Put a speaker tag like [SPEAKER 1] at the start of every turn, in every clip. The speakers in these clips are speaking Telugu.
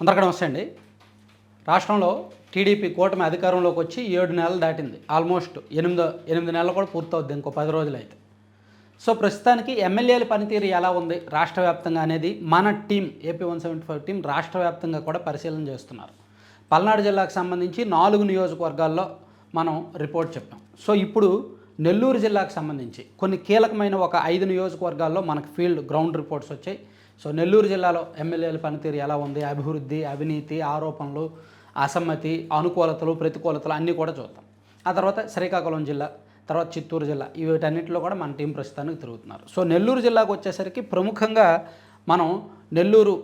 [SPEAKER 1] అందరికీ నమస్తే అండి రాష్ట్రంలో టీడీపీ కూటమి అధికారంలోకి వచ్చి ఏడు నెలలు దాటింది. ఆల్మోస్ట్ ఎనిమిదో ఎనిమిది నెలలు కూడా పూర్తవుద్ది ఇంకో పది రోజులు అయితే సో ప్రస్తుతానికి ఎమ్మెల్యేల పనితీరు ఎలా ఉంది? రాష్ట్ర వ్యాప్తంగా అనేది మన team AP one seventy five team రాష్ట్ర వ్యాప్తంగా కూడా పరిశీలన చేస్తున్నారు. పల్నాడు జిల్లాకు సంబంధించి నాలుగు నియోజకవర్గాల్లో మనం రిపోర్ట్ చెప్పాం. సో ఇప్పుడు నెల్లూరు జిల్లాకు సంబంధించి కొన్ని కీలకమైన ఒక ఐదు నియోజకవర్గాల్లో మనకు ఫీల్డ్ గ్రౌండ్ రిపోర్ట్స్ వచ్చాయి. సో నెల్లూరు జిల్లాలో ఎమ్మెల్యేల పనితీరు ఎలా ఉంది? అభివృద్ధి అవినీతి ఆరోపణలు అసమ్మతి అనుకూలతలు ప్రతికూలతలు అన్నీ కూడా చూద్దాం. ఆ తర్వాత శ్రీకాకుళం జిల్లా తర్వాత చిత్తూరు జిల్లా వీటన్నిటిలో కూడా మన టీం ప్రస్తుతానికి తిరుగుతున్నారు. సో నెల్లూరు జిల్లాకు వచ్చేసరికి ప్రముఖంగా మనం నెల్లూరు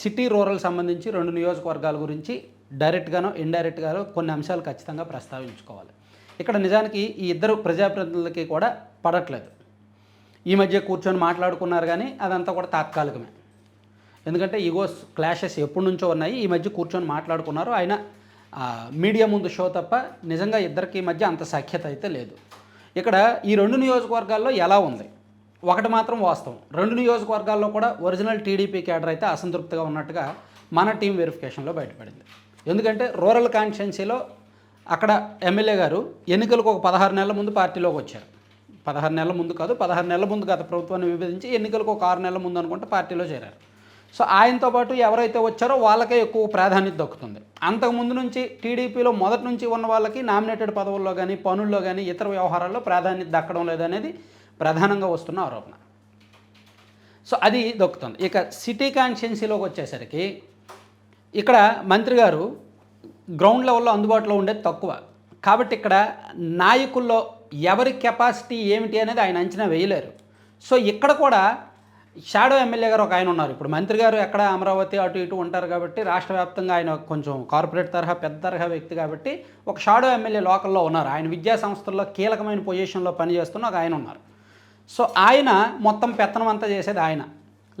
[SPEAKER 1] సిటీ రూరల్ సంబంధించి రెండు నియోజకవర్గాల గురించి డైరెక్ట్గానో ఇండైరెక్ట్గానో కొన్ని అంశాలు ఖచ్చితంగా ప్రస్తావించుకోవాలి. ఇక్కడ నిజానికి ఈ ఇద్దరు ప్రజాప్రతినిధులకి కూడా పడట్లేదు. ఈ మధ్య కూర్చొని మాట్లాడుకున్నారు కానీ అదంతా కూడా తాత్కాలికమే. ఎందుకంటే ఈగోస్ క్లాషెస్ ఎప్పటి నుంచో ఉన్నాయి ఈ మధ్య కూర్చొని మాట్లాడుకున్నారు. ఆయన మీడియా ముందు షో తప్ప నిజంగా ఇద్దరికి మధ్య అంత సఖ్యత అయితే లేదు. ఇక్కడ ఈ రెండు నియోజకవర్గాల్లో ఎలా ఉంది? ఒకటి మాత్రం వాస్తవం. రెండు నియోజకవర్గాల్లో కూడా ఒరిజినల్ టీడీపీ క్యాడర్ అయితే అసంతృప్తిగా ఉన్నట్టుగా మన టీం వెరిఫికేషన్లో బయటపడింది. ఎందుకంటే రూరల్ కాన్స్టిట్యున్సీలో అక్కడ ఎమ్మెల్యే గారు ఎన్నికలకు ఒక పదహారు నెలల ముందు పార్టీలోకి వచ్చారు. పదహారు నెలల ముందు కాదు పదహారు నెలల ముందు గత ప్రభుత్వాన్ని విభజించి ఎన్నికలకు ఒక ఆరు నెలల ముందు అనుకుంటే పార్టీలో చేరారు. సో ఆయనతో పాటు ఎవరైతే వచ్చారో వాళ్ళకే ఎక్కువ ప్రాధాన్యత దక్కుతుంది. అంతకుముందు నుంచి టీడీపీలో మొదటి నుంచి ఉన్న వాళ్ళకి నామినేటెడ్ పదవుల్లో కానీ పనుల్లో కానీ ఇతర వ్యవహారాల్లో ప్రాధాన్యత దక్కడం లేదనేది ప్రధానంగా వస్తున్న ఆరోపణ. సో అది దొక్కుతుంది. ఇక సిటీ కాన్స్టిట్యున్సీలోకి వచ్చేసరికి ఇక్కడ మంత్రి గారు గ్రౌండ్ లెవెల్లో అందుబాటులో ఉండేది తక్కువ. కాబట్టి ఇక్కడ నాయకుల్లో ఎవరి కెపాసిటీ ఏమిటి అనేది ఆయన అంచనా వేయలేరు. సో ఇక్కడ కూడా షాడో ఎమ్మెల్యే గారు ఒక ఆయన ఉన్నారు. ఇప్పుడు మంత్రి గారు ఎక్కడ అమరావతి అటు ఇటు ఉంటారు కాబట్టి రాష్ట్ర వ్యాప్తంగా ఆయన కొంచెం కార్పొరేట్ తరహా పెద్ద తరహా వ్యక్తి కాబట్టి ఒక షాడో ఎమ్మెల్యే లోకల్లో ఉన్నారు. ఆయన విద్యా సంస్థల్లో కీలకమైన పొజిషన్లో పనిచేస్తున్న ఒక ఆయన ఉన్నారు. సో ఆయన మొత్తం పెత్తనం అంతా చేసేది ఆయన.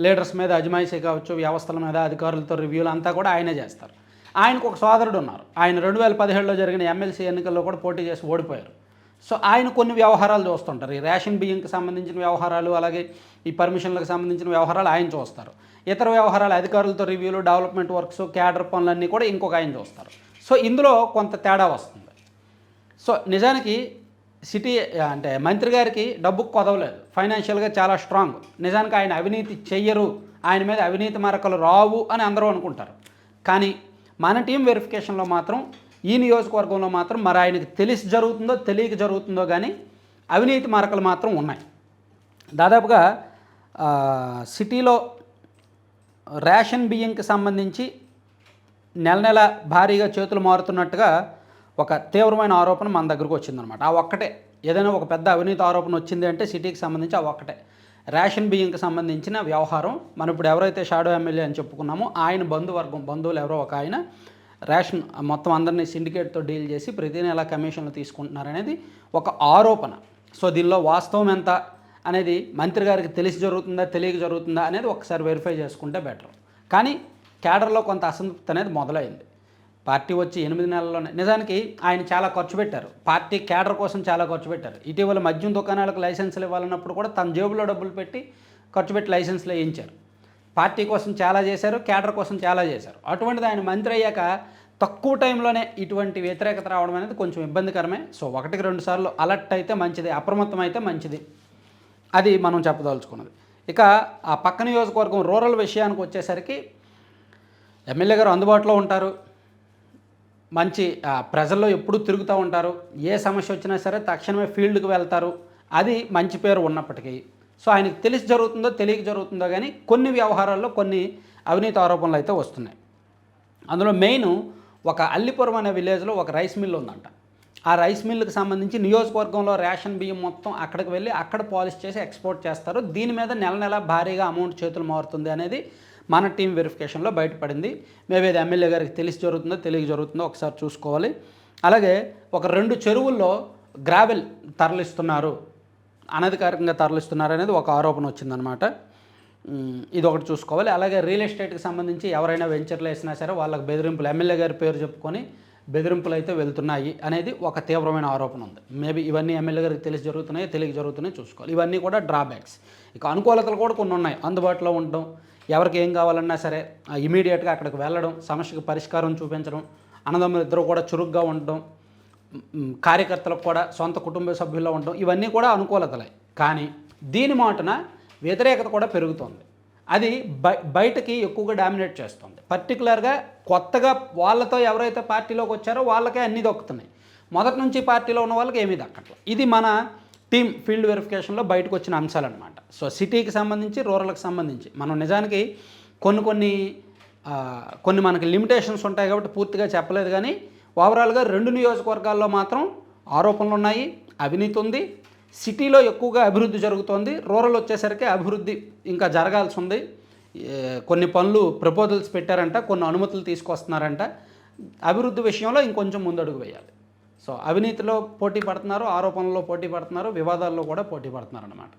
[SPEAKER 1] లీడర్స్ మీద అజమాయిషీ కావచ్చు వ్యవస్థల మీద అధికారులతో రివ్యూలు అంతా కూడా ఆయనే చేస్తారు. ఆయనకు ఒక సోదరుడు ఉన్నారు. ఆయన రెండు వేల పదిహేడులో జరిగిన ఎమ్మెల్సీ ఎన్నికల్లో కూడా పోటీ చేసి ఓడిపోయారు. సో ఆయన కొన్ని వ్యవహారాలు చూస్తుంటారు. ఈ రేషన్ బియ్యంకి సంబంధించిన వ్యవహారాలు అలాగే ఈ పర్మిషన్లకు సంబంధించిన వ్యవహారాలు ఆయన చూస్తారు. ఇతర వ్యవహారాలు అధికారులతో రివ్యూలు డెవలప్మెంట్ వర్క్స్ క్యాడర్ పనులన్నీ కూడా ఇంకొక ఆయన చూస్తారు. సో ఇందులో కొంత తేడా వస్తుంది. సో నిజానికి సిటీ అంటే మంత్రి గారికి డబ్బు కొదవలేదు. ఫైనాన్షియల్గా చాలా స్ట్రాంగ్. నిజానికి ఆయన అవినీతి చెయ్యరు. ఆయన మీద అవినీతి మరకలు రావు అని అందరూ అనుకుంటారు. కానీ మన టీం వెరిఫికేషన్లో మాత్రం ఈ నియోజకవర్గంలో మాత్రం మరి ఆయనకి తెలిసి జరుగుతుందో తెలియక జరుగుతుందో కానీ అవినీతి మరకలు మాత్రం ఉన్నాయి. దాదాపుగా సిటీలో రేషన్ బియ్యంకి సంబంధించి నెల నెల భారీగా చేతులు మారుతున్నట్టుగా ఒక తీవ్రమైన ఆరోపణ మన దగ్గరకు వచ్చిందనమాట ఆ ఒక్కటే. ఏదైనా ఒక పెద్ద అవినీతి ఆరోపణ వచ్చింది అంటే సిటీకి సంబంధించి ఆ ఒక్కటే. రేషన్ బియ్యంకి సంబంధించిన వ్యవహారం మనం ఇప్పుడు ఎవరైతే షాడో ఎమ్మెల్యే అని చెప్పుకున్నామో ఆయన బంధువర్గం బంధువులు ఎవరో ఒక ఆయన రేషన్ మొత్తం అందరినీ సిండికేట్తో డీల్ చేసి ప్రతి నెల కమిషన్లు తీసుకుంటున్నారనేది ఒక ఆరోపణ. సో దీనిలో వాస్తవం ఎంత అనేది మంత్రి గారికి తెలిసి జరుగుతుందా తెలియక జరుగుతుందా అనేది ఒకసారి వెరిఫై చేసుకుంటే బెటర్ కానీ క్యాడర్లో కొంత అసంతృప్తి అనేది మొదలైంది. పార్టీ వచ్చి ఎనిమిది నెలల్లోనే నిజానికి ఆయన చాలా ఖర్చు పెట్టారు. పార్టీ క్యాడర్ కోసం చాలా ఖర్చు పెట్టారు. ఇటీవల మద్యం దుకాణాలకు లైసెన్సులు ఇవ్వాలన్నప్పుడు కూడా తన జేబులో డబ్బులు పెట్టి ఖర్చు పెట్టి లైసెన్సులు వేయించారు. పార్టీ కోసం చాలా చేశారు క్యాడర్ కోసం చాలా చేశారు. అటువంటిది ఆయన మంత్రి అయ్యాక తక్కువ టైంలోనే ఇటువంటి వ్యతిరేకత రావడం అనేది కొంచెం ఇబ్బందికరమే. సో ఒకటికి రెండు సార్లు అలర్ట్ అయితే మంచిది అప్రమత్తం అయితే మంచిది. అది మనం చెప్పదలుచుకున్నది. ఇక ఆ పక్క నియోజకవర్గం రూరల్ విషయానికి వచ్చేసరికి ఎమ్మెల్యే గారు అందుబాటులో ఉంటారు. మంచి ప్రజల్లో ఎప్పుడూ తిరుగుతూ ఉంటారు. ఏ సమస్య వచ్చినా సరే తక్షణమే ఫీల్డ్కి వెళ్తారు. అది మంచి పేరు ఉన్నప్పటికీ. సో ఆయనకు తెలిసి జరుగుతుందో తెలియక జరుగుతుందో కానీ కొన్ని వ్యవహారాల్లో కొన్ని అవినీతి ఆరోపణలు అయితే వస్తున్నాయి. అందులో మెయిన్ ఒక అల్లిపురం అనే విలేజ్లో ఒక రైస్ మిల్ ఉందంట. ఆ రైస్ మిల్కి సంబంధించి నియోజకవర్గంలో రేషన్ బియ్యం మొత్తం అక్కడికి వెళ్ళి అక్కడ పాలిష్ చేసి ఎక్స్పోర్ట్ చేస్తారు. దీని మీద నెల నెల భారీగా అమౌంట్ చేతులు మారుతుంది అనేది మన టీం వెరిఫికేషన్లో బయటపడింది. మేబీ అది ఎమ్మెల్యే గారికి తెలిసి జరుగుతుందో తెలియక జరుగుతుందో ఒకసారి చూసుకోవాలి. అలాగే ఒక రెండు చెరువుల్లో గ్రావెల్ తరలిస్తున్నారు. అనధికారికంగా తరలిస్తున్నారనేది ఒక ఆరోపణ వచ్చిందనమాట ఇది ఒకటి చూసుకోవాలి. అలాగే రియల్ ఎస్టేట్కి సంబంధించి ఎవరైనా వెంచర్లు వేసినా సరే వాళ్ళకి బెదిరింపులు ఎమ్మెల్యే గారి పేరు చెప్పుకొని బెదిరింపులు అయితే వెళ్తున్నాయి అనేది ఒక తీవ్రమైన ఆరోపణ ఉంది. మేబీ ఇవన్నీ ఎమ్మెల్యే గారికి తెలిసి జరుగుతున్నాయి తెలియక జరుగుతున్నాయి చూసుకోవాలి. ఇవన్నీ కూడా డ్రాబ్యాక్స్. ఇక అనుకూలతలు కూడా కొన్ని ఉన్నాయి. అందుబాటులో ఉండడం ఎవరికి ఏం కావాలన్నా సరే ఇమీడియట్గా అక్కడికి వెళ్ళడం సమస్యకు పరిష్కారం చూపించడం అన్నదమ్ములు ఇద్దరు కూడా చురుగ్గా ఉండడం కార్యకర్తలకు కూడా సొంత కుటుంబ సభ్యుల్లో ఉండడం ఇవన్నీ కూడా అనుకూలతలే. కానీ దీని మాటున వ్యతిరేకత కూడా పెరుగుతోంది. అది బై బయటకి ఎక్కువగా డామినేట్ చేస్తుంది. పర్టికులర్గా కొత్తగా వాళ్ళతో ఎవరైతే పార్టీలోకి వచ్చారో వాళ్ళకే అన్నీ దొక్కుతున్నాయి. మొదటి నుంచి పార్టీలో ఉన్న వాళ్ళకి ఏమీ దక్కట్లేదు. ఇది మన టీమ్ ఫీల్డ్ వెరిఫికేషన్లో బయటకు వచ్చిన అంశాలన్నమాట. సో సిటీకి సంబంధించి రూరల్కి సంబంధించి మనం నిజానికి కొన్ని కొన్ని కొన్ని మనకి లిమిటేషన్స్ ఉంటాయి కాబట్టి పూర్తిగా చెప్పలేదు కానీ ఓవరాల్గా రెండు నియోజకవర్గాల్లో మాత్రం ఆరోపణలు ఉన్నాయి అవినీతి ఉంది. సిటీలో ఎక్కువగా అభివృద్ధి జరుగుతోంది. రూరల్ వచ్చేసరికి అభివృద్ధి ఇంకా జరగాల్సి ఉంది. కొన్ని పనులు ప్రపోజల్స్ పెట్టారంట కొన్ని అనుమతులు తీసుకొస్తున్నారంట. అభివృద్ధి విషయంలో ఇంకొంచెం ముందడుగు వేయాలి. సో అవినీతిలో పోటీ పడుతున్నారు ఆరోపణల్లో పోటీ పడుతున్నారు వివాదాల్లో కూడా పోటీ పడుతున్నారు అన్నమాట